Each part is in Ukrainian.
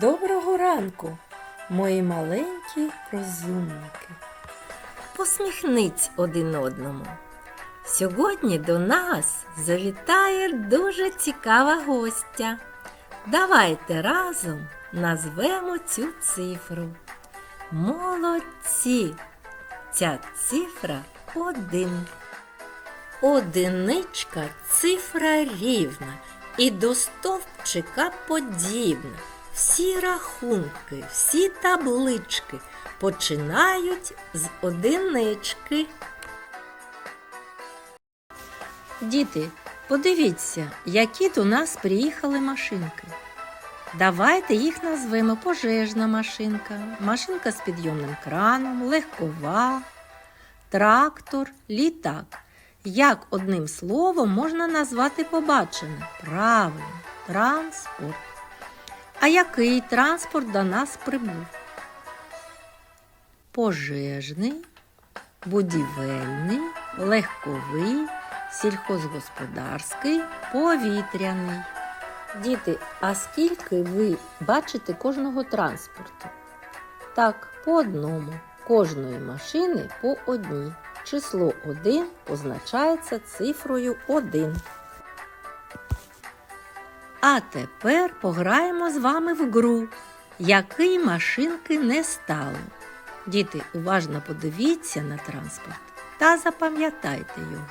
Доброго ранку, мої маленькі розумники. Посміхніть один одному. Сьогодні до нас завітає дуже цікава гостя. Давайте разом назвемо цю цифру. Молодці! Ця цифра один. Одиничка цифра рівна і до стовпчика подібна. Всі рахунки, всі таблички починають з одинички. Діти, подивіться, які до нас приїхали машинки. Давайте їх назвемо пожежна машинка, машинка з підйомним краном, легкова, трактор, літак. Як одним словом можна назвати побачене? Правильно, транспорт. А який транспорт до нас прибув? Пожежний, будівельний, легковий, сільхозгосподарський, повітряний. Діти, а скільки ви бачите кожного транспорту? Так, по одному. Кожної машини по одній. Число 1 позначається цифрою 1. А тепер пограємо з вами в гру, який машинки не стало. Діти, уважно подивіться на транспорт та запам'ятайте його.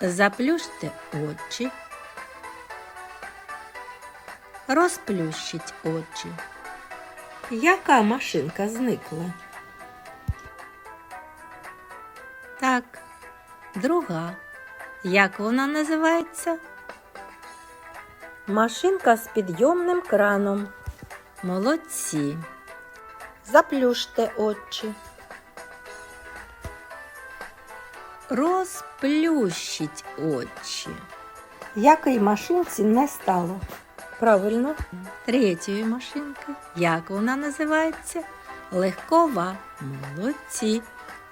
Заплющте очі. Розплющіть очі. Яка машинка зникла? Так, друга. Як вона називається? Машинка з підйомним краном. Молодці. Заплющте очі. Розплющіть очі. Якої машинці не стало? Правильно, третьої машинки. Як вона називається? Легкова. Молодці.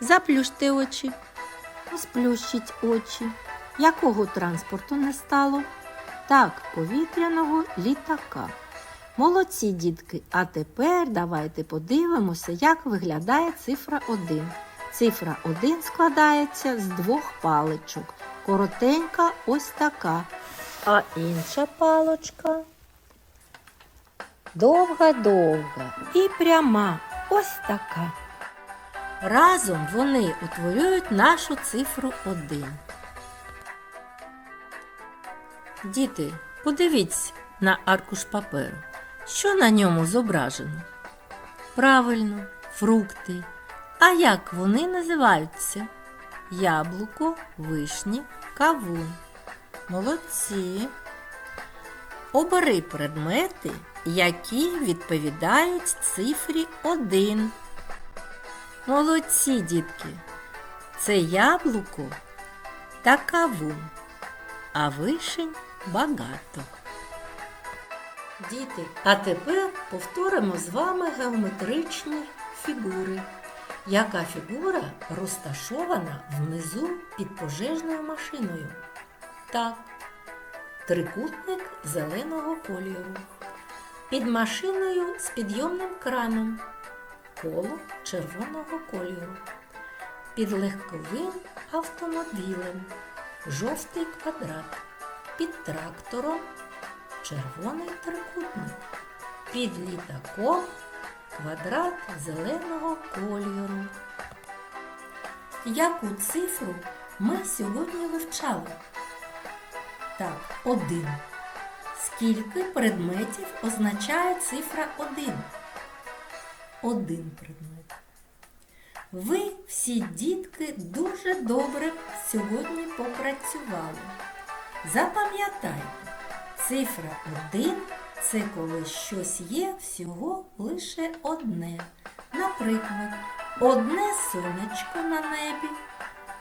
Заплющте очі. Розплющіть очі. Якого транспорту не стало? Так, повітряного літака. Молодці, дітки. А тепер давайте подивимося, як виглядає цифра 1. Цифра 1 складається з двох паличок. Коротенька ось така. А інша палочка довга-довга і пряма ось така. Разом вони утворюють нашу цифру 1. Діти, подивіться на аркуш паперу. Що на ньому зображено? Правильно, фрукти. А як вони називаються? Яблуко, вишні, кавун. Молодці. Обери предмети, які відповідають цифрі 1. Молодці, дітки. Це яблуко та кавун, а вишень багато. Діти, а тепер повторимо з вами геометричні фігури. Яка фігура розташована внизу під пожежною машиною? Так, трикутник зеленого кольору. Під машиною з підйомним краном. Коло червоного кольору. Під легковим автомобілем. Жовтий квадрат. Під трактором червоний трикутник. Під літаком квадрат зеленого кольору. Яку цифру ми сьогодні вивчали? Так, один. Скільки предметів означає цифра 1? Один предмет. Ви всі дітки дуже добре сьогодні попрацювали. Запам'ятайте, цифра 1 це коли щось є всього лише одне. Наприклад, одне сонечко на небі,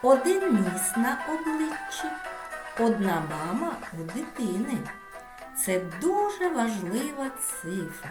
один ніс на обличчі, одна мама у дитини. Це дуже важлива цифра.